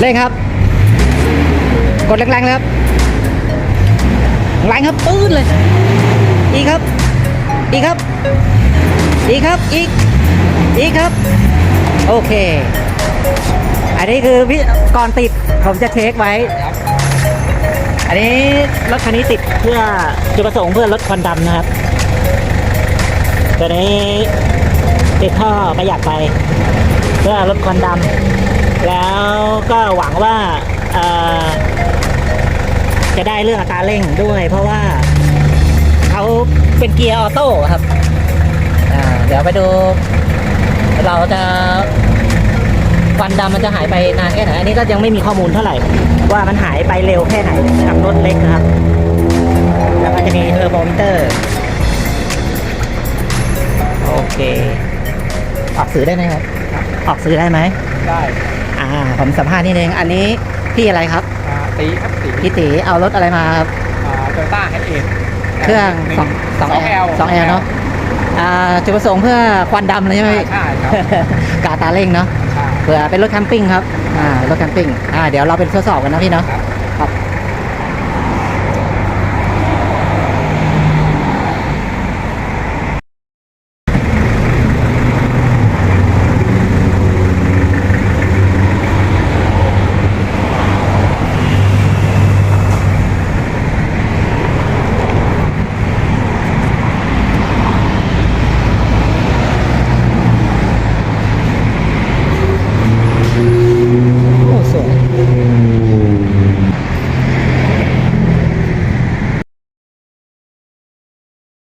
เร่งครับ กดแรงๆเลยครับแรงครับปื้นเลย อีกครับ อีกครับ อีกครับ อีก อีกครับ โอเค อันนี้คือพี่ก่อนติดผมจะเช็คไว้ อันนี้รถคันนี้ติดเพื่อจุดประสงค์เพื่อลดควันดำนะครับ ตัวนี้ติดท่อประหยัดไป เพื่อลดควันดำ แล้วก็หวังว่าจะได้เรื่องอัตราเร่งด้วย เพราะว่าเขาเป็นเกียร์ออโต้ครับเดี๋ยวไปดู เราจะควันดำมันจะหายไปนานแค่ไหนอันนี้ก็ยังไม่มีข้อมูลเท่าไหร่ ว่ามันหายไปเร็วแค่ไหนกับรถเล็กนะครับ แล้วก็จะมีเทอร์โมมิเตอร์ โอเค ออกสื่อได้ไหมครับ ออกสื่อได้ไหมได้ ผมสัมภาษณ์นิดนึงอันนี้พี่อะไรครับอ่าตีครับตีพี่ตีเอารถอะไรมาครับ โตโยต้าเอสเอเครื่องสองสองแอลสองแอลเนาะอ่าจุดประสงค์เพื่อควันดำเลยใช่ไหมพี่ ใช่ครับ กาตาเร่งเนาะใช่เผื่อเป็นรถแคมปิ้งครับอ่ารถแคมปิ้งอ่าเดี๋ยวเราเป็นทดสอบกันนะพี่เนาะ ครับ